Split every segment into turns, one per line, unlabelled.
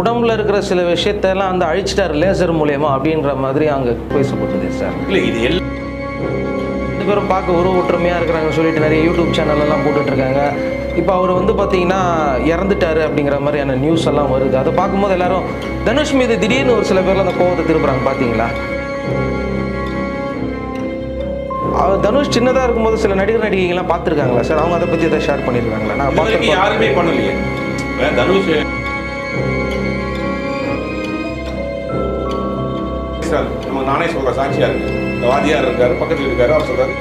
உடம்புல இருக்கிற சில விஷயத்தெல்லாம் வந்து அழிச்சிட்டாரு லேசர் மூலியமா அப்படின்ற மாதிரி அங்கே பேசப்பட்டது சார்
இல்லை இது எல்லாம்
ரெண்டு பேரும் பார்க்க உருவ ஒற்றுமையாக இருக்கிறாங்கன்னு சொல்லிட்டு நிறைய யூடியூப் சேனல் எல்லாம் போட்டுட்டு இருக்காங்க. இப்போ அவர் வந்து பார்த்தீங்கன்னா இறந்துட்டாரு அப்படிங்கிற மாதிரியான நியூஸ் எல்லாம் வருது. அதை பார்க்கும்போது எல்லாரும் தனுஷ் மீது திடீர்னு ஒரு சில பேர்ல அந்த கோவத்தை திருப்புறாங்க பார்த்தீங்களா தனுஷ் சின்னதாக இருக்கும்போது சில நடிகர் நடிகைகள்லாம் பார்த்துருக்காங்களா சார் அவங்க அதை பற்றி எதாவது ஷேர் பண்ணியிருக்காங்களா நான்
யாருமே பண்ணலையே. தனுஷ் சார் நம்ம நானே சொல்றேன் சாட்சியா இருக்கு இந்த வாதியார் இருக்காரு பக்கத்துல இருக்காரு அவர் சொல்றாரு.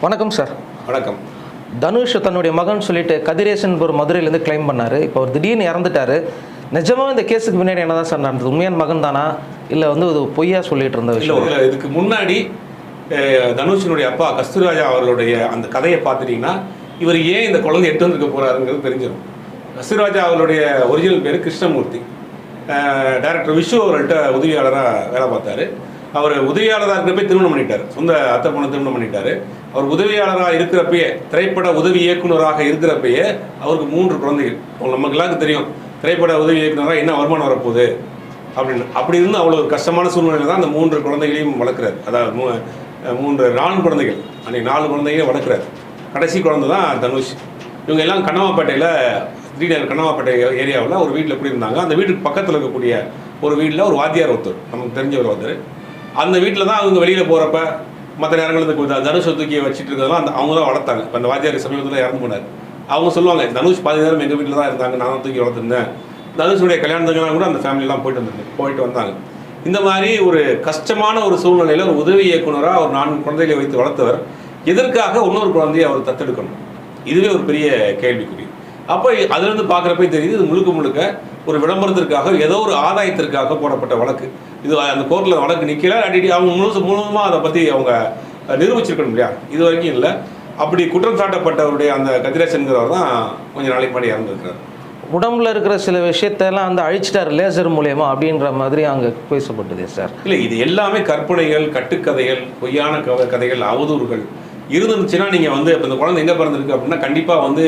வணக்கம் சார்.
வணக்கம்.
தனுஷ் தன்னுடைய மகன் சொல்லிட்டு கதிரேசன் ஒரு மதுரையிலேருந்து கிளைம் பண்ணாரு. இப்போ அவர் திடீர்னு இறந்துட்டாரு. நிஜமாக இந்த கேஸுக்கு பின்னாடி என்னதான் சார் நடந்தது? உண்மையான மகன் தானா? இல்லை வந்து இது பொய்யா சொல்லிட்டு இருந்த
இல்ல
விஷயம்?
இதுக்கு முன்னாடி தனுஷினுடைய அப்பா கஸ்தூராஜா அவர்களுடைய அந்த கதையை பார்த்துட்டிங்கன்னா இவர் ஏன் இந்த குழந்தை எட்டு வந்துருக்க போகிறாருங்கிறது தெரிஞ்சிடும். கஸ்தூராஜா அவர்களுடைய ஒரிஜினல் பேர் கிருஷ்ணமூர்த்தி. டைரக்டர் விஷ்ணு அவர்கள்ட்ட உதவியாளராக வேலை பார்த்தாரு. அவர் உதவியாளராக இருக்கிறப்பே திருமணம் பண்ணிட்டார். சொந்த அத்தை பொண்ணை திருமணம் பண்ணிட்டார். அவர் உதவியாளராக இருக்கிறப்பயே திரைப்பட உதவி இயக்குனராக இருக்கிறப்பயே அவருக்கு மூன்று குழந்தைகள். நமக்கு எல்லாருக்கும் தெரியும் திரைப்பட உதவி இயக்குனராக என்ன வருமானம் வரப்போகுது? அப்படின்னு. அப்படி இருந்து அவ்வளோ கஷ்டமான சூழ்நிலையில் தான் அந்த மூன்று குழந்தைகளையும் வளர்க்குறாரு. அதாவது மூ மூன்று நாலு குழந்தைகள். அன்றைக்கி நாலு குழந்தைகளையும் வளர்க்குறாரு. கடைசி குழந்தை தான் தனுஷ். இவங்க எல்லாம் கண்ணவாப்பேட்டையில் திடீர் கண்ணவாப்பேட்டை ஏரியாவில் ஒரு வீட்டில் குடியிருந்தாங்க அந்த வீட்டுக்கு பக்கத்தில் இருக்கக்கூடிய ஒரு வீட்டில் ஒரு வாத்தியார் ஒருத்தர். நமக்கு தெரிஞ்சவர் ஒருத்தர். அந்த வீட்டில் தான் அவங்க வெளியில் போகிறப்ப மற்ற நேரங்களுக்கு தனுஷை தூக்கி வச்சுட்டு இருக்கிறதெல்லாம் அந்த அவங்க தான் வளர்த்தாங்க. இப்போ அந்த வாத்தியார் சமீபத்தில் இறந்து போனார். அவங்க சொல்லுவாங்க தனுஷ் பாதி நேரம் எங்கள் வீட்டில் தான் இருந்தாங்க. நான் தூக்கி வளர்த்துருந்தேன். தனுஷுடைய கல்யாணத்துக்கெல்லாம் கூட அந்த ஃபேமிலிலாம் போயிட்டு வந்துருந்தேன் போயிட்டு வந்தாங்க. இந்த மாதிரி ஒரு கஷ்டமான ஒரு சூழ்நிலையில் ஒரு உதவி இயக்குனராக ஒரு நான்கு குழந்தைகளை வைத்து வளர்த்தவர். எதற்காக இன்னொரு குழந்தையை அவர் தத்தெடுக்கணும்? இதுவே ஒரு பெரிய கேள்விக்குறி. அப்போ அதுலேருந்து பார்க்குறப்ப தெரியுது இது முழுக்க முழுக்க ஒரு விளம்பரத்திற்காக ஏதோ ஒரு ஆதாயத்திற்காக போடப்பட்ட வழக்கு. இது அந்த கோர்ட்டில் வழக்கு நிற்கல அடி அவங்க முழுசு முழுவதுமாக அதை பற்றி அவங்க நிரூபிச்சிருக்கணும் இல்லையா? இது வரைக்கும் இல்லை. அப்படி குற்றம் சாட்டப்பட்டவருடைய அந்த கதிரேசன்கிறவர் தான் கொஞ்சம் நாளைக்கு முன்னாடி இறந்துருக்கிறார்.
உடம்புல இருக்கிற சில விஷயத்தெல்லாம் வந்து அழிச்சிட்டார் லேசர் மூலயமா அப்படின்ற மாதிரி அங்கே பேசப்பட்டது சார்.
இல்லை இது எல்லாமே கற்பனைகள் கட்டுக்கதைகள் பொய்யான கவ கதைகள் அவதூறுகள். இருந்துச்சுன்னா நீங்கள் வந்து இப்போ இந்த குழந்தை எங்கே பிறந்திருக்கு அப்படின்னா கண்டிப்பாக வந்து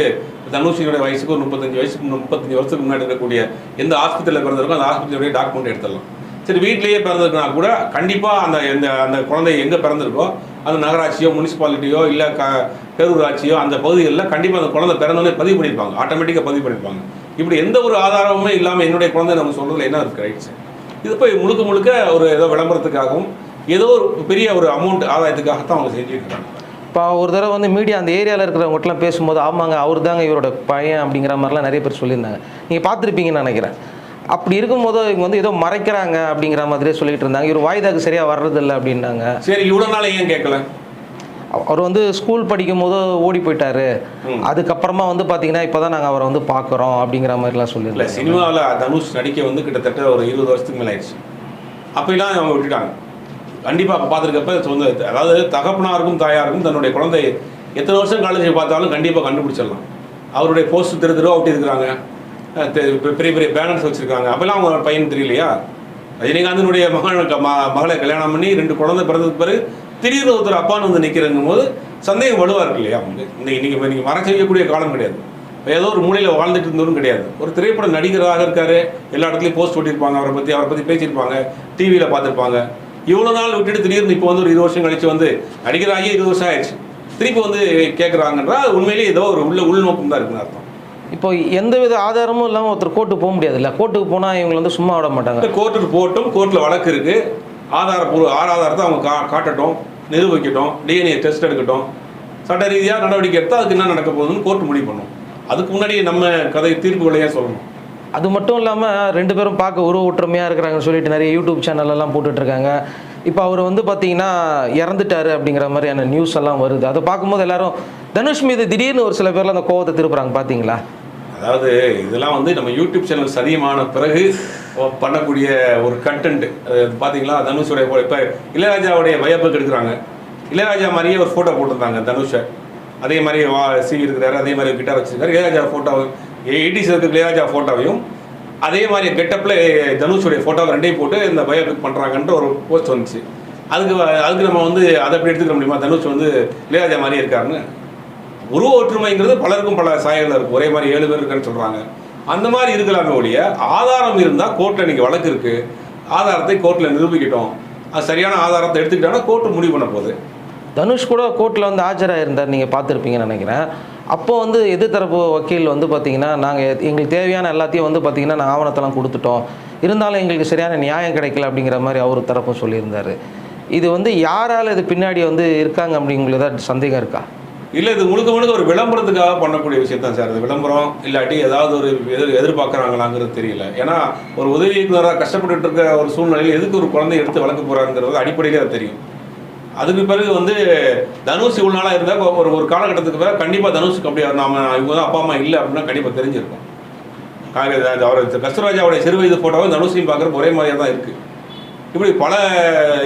தனுஷியோட வயசுக்கு ஒரு முப்பத்தஞ்சு வயசுக்கு முப்பத்தஞ்சு வருஷத்துக்கு முன்னாடி இருக்கக்கூடிய எந்த ஆஸ்பத்திரியில் பிறந்திருக்கோ அந்த ஆஸ்பத்திரியுடைய டாக்குமெண்ட் எடுத்துடலாம். சரி வீட்லேயே பிறந்திருக்குனா கூட கண்டிப்பாக அந்த எந்த அந்த குழந்தை எங்கே பிறந்திருக்கோ அந்த நகராட்சியோ முனிசிபாலிட்டியோ இல்லை க பேரூராட்சியோ அந்த பகுதிகளில் கண்டிப்பாக அந்த குழந்தை பிறந்தோடனே பதிவு பண்ணியிருப்பாங்க ஆட்டோமேட்டிக்காக பதிவு பண்ணியிருப்பாங்க இப்படி எந்த ஒரு ஆதாரமுமே இல்லாமல் என்னுடைய குழந்தை நம்ம சொல்கிறதுல என்ன இருக்கு? ரைட்ஸ் இது போய் முழுக்க முழுக்க ஒரு ஏதோ விளம்பரத்துக்காகவும் ஏதோ ஒரு பெரிய ஒரு அமௌண்ட் ஆதாயத்துக்காகத்தான் அவங்க செஞ்சுட்டு இருக்காங்க
இப்போ ஒரு தடவை வந்து மீடியா அந்த ஏரியாவில் இருக்கிறவங்கட்டலாம் பேசும்போது ஆமாங்க அவர் தாங்க இவரோட பையன் அப்படிங்கிற மாதிரிலாம் நிறைய பேர் சொல்லியிருந்தாங்க. நீங்கள் பார்த்துருப்பீங்கன்னு நினைக்கிறேன். அப்படி இருக்கும்போது இவங்க வந்து ஏதோ மறைக்கிறாங்க அப்படிங்கிற மாதிரியே சொல்லிட்டு இருந்தாங்க. இவர் வாய்தாக்கு சரியாக வர்றதில்லை அப்படின்னாங்க.
சரி இவ்வளோ நாள் ஏன் கேட்கல?
அவர் வந்து ஸ்கூல் படிக்கும் போது ஓடி போயிட்டாரு. அதுக்கப்புறமா வந்து பார்த்தீங்கன்னா இப்போ தான் நாங்கள் அவரை வந்து பார்க்குறோம் அப்படிங்கிற மாதிரிலாம்
இல்லை
சொல்லியிருந்தாங்க
சினிமாவில் தனுஷ் நடிக்க வந்து கிட்டத்தட்ட ஒரு இருபது வருஷத்துக்கு மேலே ஆயிடுச்சு. அப்போலாம் அவங்க விட்டுட்டாங்க. கண்டிப்பாக பார்த்துருக்கப்ப சொந்த அதாவது தகப்பனாருக்கும் தாயாருக்கும் தன்னுடைய குழந்தை எத்தனை வருஷம் காலேஜ் பார்த்தாலும் கண்டிப்பாக கண்டுபிடிச்சிடலாம். அவருடைய போஸ்ட் திரு திருவா ஒட்டி இருக்கிறாங்க. பெரிய பெரிய பேனர்ஸ் வச்சுருக்காங்க. அப்போல்லாம் அவங்க பையன் தெரியலையா? ரஜினிகாந்தனுடைய மகனுக்கு ம- மகளை கல்யாணம் பண்ணி ரெண்டு குழந்தை பிறந்ததுக்கு பிறகு திடீர்னு ஒருத்தர் அப்பான்னு வந்து நிற்கிறங்கும் போது சந்தேகம் வலுவாக இருக்கு இல்லையா? அவங்க இன்னைக்கு இன்னைக்கு நீங்கள் மறைச்சு வைக்கக்கூடிய காலம் கிடையாது. ஏதோ ஒரு மூலையில் வாழ்ந்துட்டு இருந்தவரும் கிடையாது. ஒரு திரைப்பட நடிகராக இருக்காரு. எல்லா இடத்துலையும் போஸ்ட் ஓட்டியிருப்பாங்க அவரை பற்றி அவரை பற்றி பேசியிருப்பாங்க. டிவியில் பார்த்துருப்பாங்க. இவ்வளோ நாள் விட்டுட்டு திடீர்னு இப்போ வந்து ஒரு இருபது வருஷம் கழிச்சு வந்து நடிகராகி இருபது வருஷம் ஆயிடுச்சு. திருப்பி வந்து கேட்குறாங்கன்றா உண்மையிலேயே ஏதோ ஒரு உள்ள உள்நோக்கம் தான் இருக்குன்னு அர்த்தம்.
இப்போ எந்த வித ஆதாரமும் இல்லாமல் ஒருத்தர் கோர்ட்டுக்கு போக முடியாதுல்ல? கோர்ட்டுக்கு போனால் இவங்களை வந்து சும்மா விட மாட்டாங்க.
கோர்ட்டுக்கு போட்டும் கோர்ட்டில் வழக்கு இருக்கு. ஆதாரப்பூர்வ ஆதாரத்தை அவங்க கா காட்டட்டும் நிரூபிக்கட்டும் டிஎன்ஏ டெஸ்ட் எடுக்கட்டும். சட்ட ரீதியாக நடவடிக்கை எடுத்தால் அதுக்கு என்ன நடக்க போகுதுன்னு கோர்ட் முடிவு பண்ணும். அதுக்கு முன்னாடி நம்ம கதை தீர்ப்புகளையே சொல்லணும்.
அது மட்டும் இல்லாமல் ரெண்டு பேரும் பார்க்க உருவ ஒற்றுமையாக இருக்கிறாங்கன்னு சொல்லிட்டு நிறைய யூடியூப் சேனல்லாம் போட்டுட்ருக்காங்க. போட்டுட்டு இருக்காங்க இப்போ அவர் வந்து பார்த்தீங்கன்னா இறந்துட்டாரு அப்படிங்கிற மாதிரியான நியூஸ் எல்லாம் வருது. அதை பார்க்கும்போது எல்லாரும் தனுஷ் மீது திடீர்னு ஒரு சில பேர்லாம் அந்த கோவத்தை திருப்புறாங்க பார்த்தீங்களா
அதாவது இதெல்லாம் வந்து நம்ம யூடியூப் சேனல் சதியமான பிறகு பண்ணக்கூடிய ஒரு கண்டென்ட் பார்த்தீங்களா தனுஷுடைய இப்போ இளையராஜாவுடைய வயப்புக்கு எடுக்கிறாங்க. இளையராஜா மாதிரியே ஒரு ஃபோட்டோ போட்டிருந்தாங்க தனுஷை. அதே மாதிரி வா சி இருக்கிறாரு அதே மாதிரி கிட்டார் வச்சிருக்காரு. இளையராஜா ஃபோட்டோவும் எயிட்டிஸ் இருக்க இளையராஜா ஃபோட்டோவையும் அதே மாதிரி கெட்டப்பில் தனுஷுடைய ஃபோட்டோ ரெண்டையும் போட்டு இந்த பயோபிக் பண்ணுறாங்கன்ற ஒரு போஸ்ட் வந்துச்சு. அதுக்கு வ- அதுக்கு நம்ம வந்து அதை எப்படி எடுத்துக்க முடியுமா? தனுஷ் வந்து இளையராஜா மாதிரி இருக்காருன்னு. உருவ ஒற்றுமைங்கிறது பலருக்கும் பல சாயங்கள் இருக்குது ஒரே மாதிரி ஏழு பேர் இருக்குன்னு சொல்கிறாங்க அந்த மாதிரி இருக்கலாமே ஒழிய ஆதாரம் இருந்தால் கோர்ட்டில் இன்றைக்கி வழக்கு இருக்கு. ஆதாரத்தை கோர்ட்டில் நிரூபிக்கிட்டோம். அது சரியான ஆதாரத்தை எடுத்துக்கிட்டோம்னா கோர்ட்டு முடிவு பண்ண போகுது.
தனுஷ் கூட கோர்ட்டில் வந்து ஆஜராக இருந்தார் நீங்கள் பார்த்துருப்பீங்கன்னு நினைக்கிறேன். அப்போ வந்து எதிர்த்தரப்பு வக்கீல் வந்து பார்த்தீங்கன்னா நாங்கள் எங்களுக்கு தேவையான எல்லாத்தையும் வந்து பார்த்தீங்கன்னா நான் ஆவணத்தெல்லாம் கொடுத்துட்டோம். இருந்தாலும் எங்களுக்கு சரியான நியாயம் கிடைக்கல அப்படிங்கிற மாதிரி அவர் தரப்பும் சொல்லியிருந்தார். இது வந்து யாரால் இது பின்னாடி வந்து இருக்காங்க அப்படிங்கிறத சந்தேகம் இருக்கா?
இல்லை இது முழுக்க முழுக்க ஒரு விளம்பரத்துக்காக பண்ணக்கூடிய விஷயம் தான் சார். இது விளம்பரம் இல்லாட்டி ஏதாவது ஒரு எதிர் எதிர்பார்க்குறாங்களாங்கிறது தெரியல. ஏன்னா ஒரு உதவி இயக்குநராக கஷ்டப்பட்டு இருக்கிற ஒரு சூழ்நிலையில் எதுக்கு ஒரு குழந்தை எடுத்து வளர்க்க போகிறாங்கிறது அடிப்படையில் அது தெரியும். அதுக்கு பிறகு வந்து தனுஷ் இவ்வளோ நாளாக இருந்தால் ஒரு ஒரு காலகட்டத்துக்கு பிறகு கண்டிப்பாக தனுஷுக்கு அப்படி நாம இவங்க தான் அப்பா அம்மா இல்லை அப்படின்னா கண்டிப்பாக தெரிஞ்சிருக்கும். காக- அவர் கஸ்தராஜாவுடைய சிறு வயது ஃபோட்டோவும் தனுஷையும் பார்க்குறப்ப ஒரே மாதிரியாக தான் இருக்குது இப்படி பல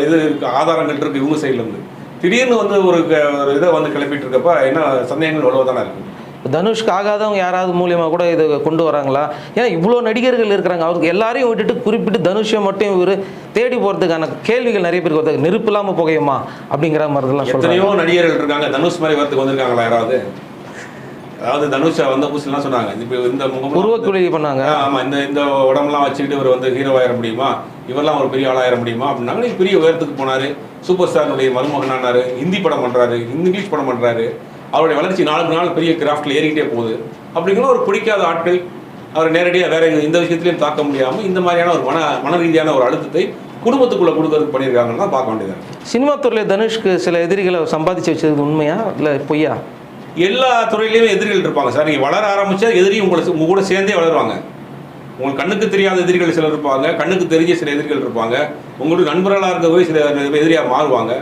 இது இருக்குது ஆதாரங்கள் இருக்குது இவங்க சைட்லேருந்து திடீர்னு வந்து ஒரு ஒரு இதை வந்து கிளப்பிட்டு இருக்கப்ப என்ன சந்தேகங்கள் உழவு இருக்குது
தனுஷ்க்கு ஆகாதவங்க யாராவது மூலியமாக கூட இதை கொண்டு வராங்களா? ஏன்னா இவ்வளோ நடிகர்கள் இருக்கிறாங்க. அவருக்கு எல்லாரையும் விட்டுட்டு குறிப்பிட்டு தனுஷை மட்டும் இவர் தேடி போகிறதுக்கான கேள்விகள் நிறைய பேருக்கு வருது. நெருப்பு இல்லாமல் புகையுமா? அப்படிங்கிற மாதிரிலாம் சொல்கிறாங்க
நடிகர்கள் இருக்காங்க. தனுஷ் மாதிரி வரத்துக்கு வந்திருக்காங்களா யாராவது? அதாவது தனுஷ் வந்த புதுசுலாம் சொன்னாங்க. இப்போ இந்த
உருவக்குழி பண்ணாங்க.
ஆமா இந்த இந்த உடம்பெல்லாம் வச்சுக்கிட்டு இவர் வந்து ஹீரோ ஆயிட முடியுமா? இவரெல்லாம் ஒரு பெரிய ஆளாயிர முடியுமா? அப்படின்னாங்க பெரிய உயரத்துக்கு போனாரு. சூப்பர் ஸ்டாருடைய மருமகனானாரு. ஹிந்தி படம் பண்றாரு. இங்கிலீஷ் படம் பண்றாரு. அவருடைய வளர்ச்சி நாளுக்கு நாள் பெரிய கிராஃப்ட்ல ஏறிக்கிட்டே போகுது. அப்படிங்கிற ஒரு பிடிக்காத ஆட்கள். அவர் நேரடியாக வேற இந்த விஷயத்திலையும் தாக்க முடியாம இந்த மாதிரியான ஒரு மன மன ரீதியான ஒரு அழுத்தத்தை குடும்பத்துக்குள்ள கொடுக்கறதுக்கு பண்ணியிருக்காங்கன்னு தான் பார்க்க வேண்டியது.
சினிமா துறையில் தனுஷ்க்கு சில எதிரிகளை சம்பாதிச்சு வச்சது உண்மையா இல்லை பொய்யா?
எல்லா துறையிலையுமே எதிரிகள் இருப்பாங்க சார். நீங்கள் வளர ஆரம்பித்தா எதிரி உங்களை உங்க கூட சேர்ந்தே வளருவாங்க. உங்களுக்கு கண்ணுக்கு தெரியாத எதிரிகள் சிலர் இருப்பாங்க. கண்ணுக்கு தெரிஞ்ச சில எதிரிகள் இருப்பாங்க. உங்களுக்கு நண்பர்களாக இருக்கவே சில எதிரியாக மாறுவாங்க.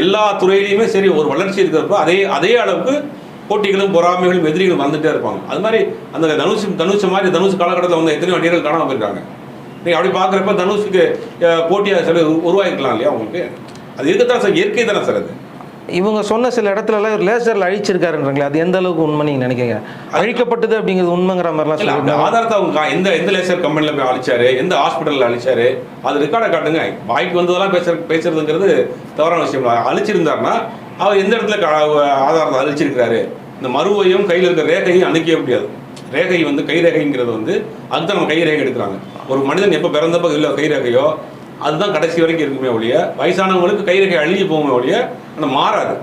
எல்லா துறையிலையுமே சரி ஒரு வளர்ச்சி இருக்கிறப்ப அதே அதே அளவுக்கு போட்டிகளும் பொறாமைகளும் எதிரிகளும் வந்துட்டே இருப்பாங்க. அது மாதிரி அந்த தனுஷ் தனுஷ் மாதிரி தனுஷ் காலகட்டத்தில் வந்து எத்தனையோ வண்டிகள் காணாமல் போயிருக்காங்க. நீங்கள் அப்படி பார்க்குறப்ப தனுஷுக்கு போட்டியாக சில உருவாக்கிக்கலாம் இல்லையா உங்களுக்கு? அது இருக்கத்தான் சார் இயற்கை தானே சார் அது.
இவங்க சொன்ன சில இடத்துலலாம் லேசரில் அழிச்சிருக்காருன்றாங்களே அது எந்த அளவுக்கு உண்மை நீங்கள் நினைக்கிறீங்க? அழிக்கப்பட்டது அப்படிங்கிறது உண்மைங்கிற மாதிரிலாம் சொல்லியிருந்தாங்க.
ஆதாரத்தை அவங்க எந்த எந்த லேசர் கம்பெனில போய் அழிச்சாரு எந்த ஹாஸ்பிட்டல்ல அழிச்சாரு அது ரெக்கார்டை காட்டுங்க. வாய்க்கு வந்ததெல்லாம் பேசுற பேசுறதுங்கிறது தவறான விஷயம். அழிச்சிருந்தாருன்னா அவர் எந்த இடத்துல ஆதாரத்தை அழிச்சிருக்கிறாரு? இந்த மருவையும் கையில் இருக்கிற ரேகையும் அணுக்கவே முடியாது. ரேகை வந்து கை ரேகைங்கிறது வந்து அதுதான் நம்ம கை ரேகை எடுக்கிறாங்க. ஒரு மனிதன் எப்போ பிறந்தப்போ இல்லை கை ரேகையோ அதுதான் கடைசி வரைக்கும் இருக்குமே ஒழிய வயசானவங்களுக்கு கை ரேகை அழுகி போகுமே ஒழிய ஆனால் மாறாது.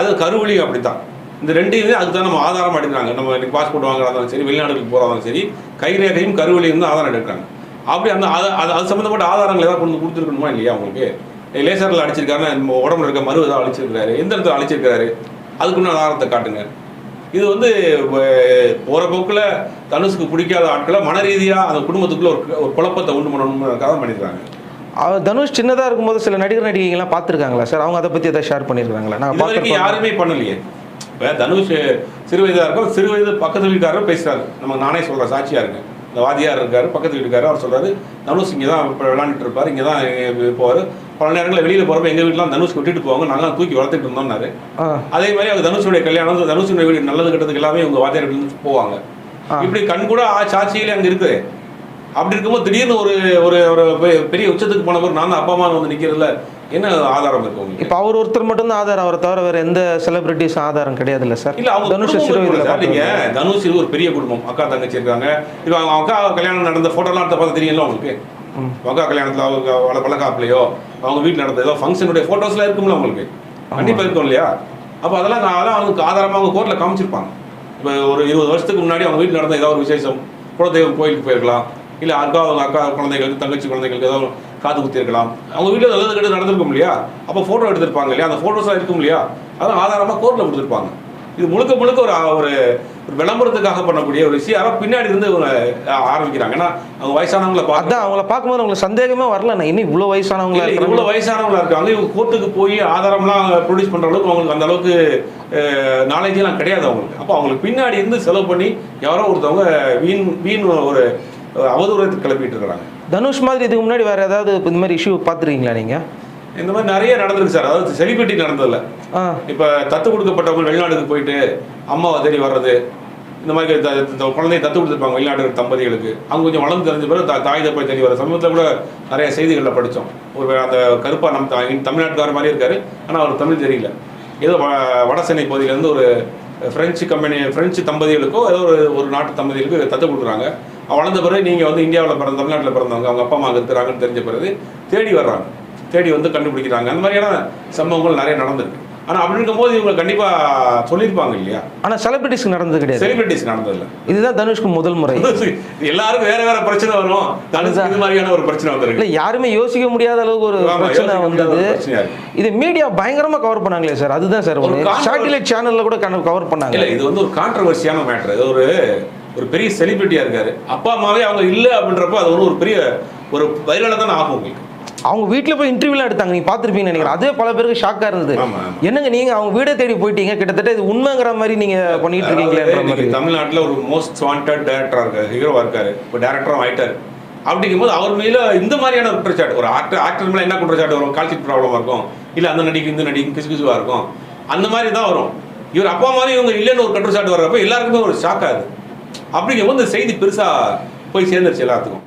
அது கருவழியும் அப்படித்தான். இந்த ரெண்டையும் அதுக்கு தான் நம்ம ஆதாரம் எடுக்கிறாங்க. நம்ம இன்னைக்கு பாஸ்போர்ட் வாங்குறதாலும் சரி வெளிநாடுகளுக்கு போகிறதாலும் சரி கைரேகையும் கருவழியும் தான் ஆதாரம் எடுக்கிறாங்க. அப்படி அந்த அது அது அது சம்மந்தப்பட்ட ஆதாரங்கள் ஏதாவது கொண்டு கொடுத்துருக்கணுமா இல்லையா உங்களுக்கு? லேசரில் அடிச்சிருக்காருன்னா நம்ம உடம்புல இருக்க மரு ஏதாவது அழிச்சிருக்காரு எந்த இடத்துல அழிச்சிருக்காரு அதுக்குன்னு ஆதாரத்தை காட்டுங்க. இது வந்து போகிற போக்கில் தனுஷுக்கு பிடிக்காத ஆட்களை மன ரீதியாக அந்த குடும்பத்துக்குள்ளே ஒரு ஒரு குழப்பத்தை உண்டு பண்ணணும்னு பண்ணிடுறாங்க
அவர் தனுஷ் சின்னதாக இருக்கும்போது சில நடிகர் நடிகைகள்லாம் பார்த்துருக்காங்களா? சார் அவங்க அதை பற்றி எதாவது ஷேர் பண்ணியிருக்காங்களா
இது வரைக்கும்
பார்த்துருக்கேன்
யாருமே பண்ணலையே. இப்போ தனுஷ் சிறு வயதாக இருக்கும் சிறு வயது பக்கத்து வீட்டுக்காரர் பேசுறாரு. நம்ம நானே சொல்கிறேன் சாட்சியா இருக்கு இந்த வாதியார் இருக்காரு பக்கத்து வீட்டுக்காரர் அவர் சொல்றாரு தனுஷ் இங்கே தான் இப்போ விளாண்டுட்டு இருப்பார் இங்கே தான் போவார். பல நேரங்களில் வெளியில் போகிறப்ப எங்கள் வீட்டிலாம் தனுஷ் விட்டுட்டு போவாங்க நாங்களாம் தூக்கி வளர்த்துட்டு இருந்தோம்னாரு. அதே மாதிரி அவங்க தனுஷுடைய கல்யாணம் தனுஷுடைய வீடு நல்லது கெட்டதுக்கு எல்லாமே உங்க வாத்தியார் வீட்டுல இருந்து போவாங்க. இப்படி கண் கூட ஆ- சாட்சிகளே அங்க இருக்குது அப்படி இருக்கும்போது திடீர்னு ஒரு ஒரு ஒரு பெரிய உச்சத்துக்கு போனவர் நான் தான் அப்பா அம்மா வந்து நிக்கிறதுல என்ன ஆதாரம் இருக்கு உங்களுக்கு?
இப்போ அவர் ஒருத்தர் மட்டும்தான் ஆதாரம் அவரை தவிர வேறு எந்த செலிபிரிட்டிஸ் ஆதாரம் கிடையாதுல்ல சார்.
இல்ல அவங்க
தனுஷ்
நீங்க தனுஷ் இது ஒரு பெரிய குடும்பம். அக்கா தங்கச்சி இருக்காங்க. இப்போ அவங்க அக்கா கல்யாணம் நடந்த போட்டோலாம் எடுத்து பார்த்தா தெரியும்ல உங்களுக்கு. அக்கா கல்யாணத்துல அவங்க வள பழக்காப்புலையோ அவங்க வீட்டில் நடந்த ஏதோ ஃபங்க்ஷனுடைய ஃபோட்டோஸ்லாம் இருக்கும்ல உங்களுக்கு? கண்டிப்பா இருக்கும் இல்லையா? அப்போ அதெல்லாம் நான் அதெல்லாம் அவங்களுக்கு ஆதாரமாக அவங்க கோர்ட்டில் காமிச்சிருப்பாங்க. இப்போ ஒரு இருபது வருஷத்துக்கு முன்னாடி அவங்க வீட்டில் நடந்த ஏதாவது ஒரு விசேஷம் குலதெய்வம் கோயிலுக்கு போயிருக்கலாம். இல்லை அக்கா அவங்க அக்கா குழந்தைகளுக்கு தங்கச்சி குழந்தைகளுக்கு ஏதாவது காது குத்தி இருக்கலாம் அவங்க வீட்டில் நல்லது கெட்டது நடந்திருக்கும் இல்லையா? அப்போ ஃபோட்டோ எடுத்திருப்பாங்க இல்லையா? அந்த ஃபோட்டோஸ்லாம் இருக்கும் இல்லையா? அதெல்லாம் ஆதாரமாக கோர்ட்டில் கொடுத்துருப்பாங்க. இது முழுக்க முழுக்க ஒரு ஒரு ஒரு விளம்பரத்துக்காக பண்ணக்கூடிய ஒரு விஷயம். யாரோ பின்னாடி இருந்து இவங்க ஆரம்பிக்கிறாங்க. ஏன்னா அவங்க வயசானவங்களை பார்த்து
அவங்கள பார்க்கும்போது உங்களுக்கு சந்தேகமே வரல. நான் இன்னும் இவ்வளோ வயசானவங்களா
இல்ல,
இருக்கிறாங்க
இவ்வளவு வயசானவங்களா இருக்காங்க. இவங்க கோர்ட்டுக்கு போய் ஆதாரம்லாம் ப்ரொடியூஸ் பண்ற அளவுக்கு அவங்களுக்கு அந்த அளவுக்கு நாலேஜ் எல்லாம் கிடையாது அவங்களுக்கு. அப்போ அவங்களுக்கு பின்னாடி இருந்து செலவு பண்ணி யாரோ ஒருத்தவங்க வீண் வீண் ஒரு அஹ், அவதூறத்தை கிளப்பிட்டு இருக்கிறாங்க
தனுஷ் மாதிரி இதுக்கு முன்னாடி வேறு ஏதாவது இந்த மாதிரி இஷ்யூ பார்த்துருக்கீங்களா நீங்கள்
இந்த மாதிரி நிறைய நடந்திருக்கு சார். அதாவது செலிபிரிட்டி நடந்ததில்ல. இப்போ தத்து கொடுக்கப்பட்டவங்க வெளிநாட்டுக்கு போயிட்டு அம்மாவை தேடி வர்றது இந்த மாதிரி இந்த குழந்தையை தத்து கொடுத்துருப்பாங்க வெளிநாட்டு தம்பதிகளுக்கு. அவங்க கொஞ்சம் வளர்ந்து தெரிஞ்ச பிறகு தாய் தப்பை தெரிய வர சமீபத்தில் கூட நிறைய செய்திகளில் படித்தோம். ஒரு அந்த கருப்பா நம்ம தமிழ்நாட்டுக்கார மாதிரி இருக்காரு. ஆனால் அவர் தமிழ் தெரியல. ஏதோ வட சென்னை பகுதியிலேருந்து ஒரு பிரெஞ்சு கம்பெனி பிரெஞ்சு தம்பதிகளுக்கோ ஏதோ ஒரு ஒரு நாட்டு தம்பதிகளுக்கு தத்து கொடுக்குறாங்க. வளர்ந்த பிறகு நீங்கள் வந்து இந்தியாவில் பிறந்த தமிழ்நாட்டில் பிறந்தவங்க அவங்க அப்பா அம்மா இருக்கிறாங்கன்னு தெரிஞ்ச பிறகு தேடி வர்றாங்க. தேடி வந்து கண்டுபிடிக்கிறாங்க. அந்த மாதிரியான சம்பவங்கள் நிறைய நடந்திருக்கு. ஆனால் அப்படி இருக்கும்போது இவங்க கண்டிப்பாக சொல்லியிருப்பாங்க இல்லையா?
ஆனா செலிபிரிட்டிஸ்க்கு நடந்தது கிடையாது.
செலிபிரிட்டிஸ் நடந்ததில்ல
இதுதான் தனுஷ்க்கு முதல் முறை.
எல்லாருக்கும் வேற வேற பிரச்சனை வரும். தனுஷுக்கு இது மாதிரியான ஒரு பிரச்சனை
இல்ல
வந்திருக்கு
யாருமே யோசிக்க முடியாத அளவுக்கு ஒரு பிரச்சனை வந்தது. இது மீடியா பயங்கரமா கவர் பண்ணாங்களே சார். அதுதான் சார்
ஒரு
சேட்டிலைட் சேனல்ல கூட கவர் பண்ணாங்க.
இல்ல இது வந்து ஒரு கான்ட்ரவர்சியான மேட்டர் இது ஒரு ஒரு பெரிய செலிபிரிட்டியா இருக்காரு. அப்பா அம்மாவே அவங்க இல்ல அப்படின்றப்ப அது வந்து ஒரு பெரிய ஒரு வைரல தான் ஆகும் உங்களுக்கு.
அவங்க வீட்ல போய் இன்டர்வியூலாம் எடுத்தாங்க நீங்க பார்த்திருப்பீங்கன்னு நினைக்கிறேன். அதே பல பேருக்கு ஷாக்கா இருந்தது. என்னங்க நீங்க அவங்க வீடை தேடி போயிட்டீங்க? கிட்டத்தட்ட இது உண்மைங்கிற மாதிரி நீங்க பண்ணிட்டு
இன்னைக்கு தமிழ்நாட்டுல ஒரு மோஸ்ட் வாண்டட் டேரக்டரா இருக்காரு ஹீரோவா இருக்காரு. இப்போ டேரக்டரும் ஆயிட்டாரு. அப்படிங்கும்போது அவர் மேல இந்த மாதிரியான ஒரு குற்றச்சாட்டு ஒரு ஆக்டர் ஆக்டர் மேல என்ன குற்றச்சாட்டு வரும்? கால்சிட் ப்ராப்ளமா இருக்கும். இல்ல அந்த நடிக்கு இந்த நடிக்கும் கிசு கிசுவா இருக்கும். அந்த மாதிரி தான் வரும். இவர் அப்பா மாதிரி இவங்க இல்லைன்னு ஒரு குற்றச்சாட்டு வர்றப்ப எல்லாருக்குமே ஒரு ஷாக் ஆகுது அப்படிங்கும்போது இந்த செய்தி பெருசா போய் சேர்ந்துருச்சு எல்லாத்துக்கும்.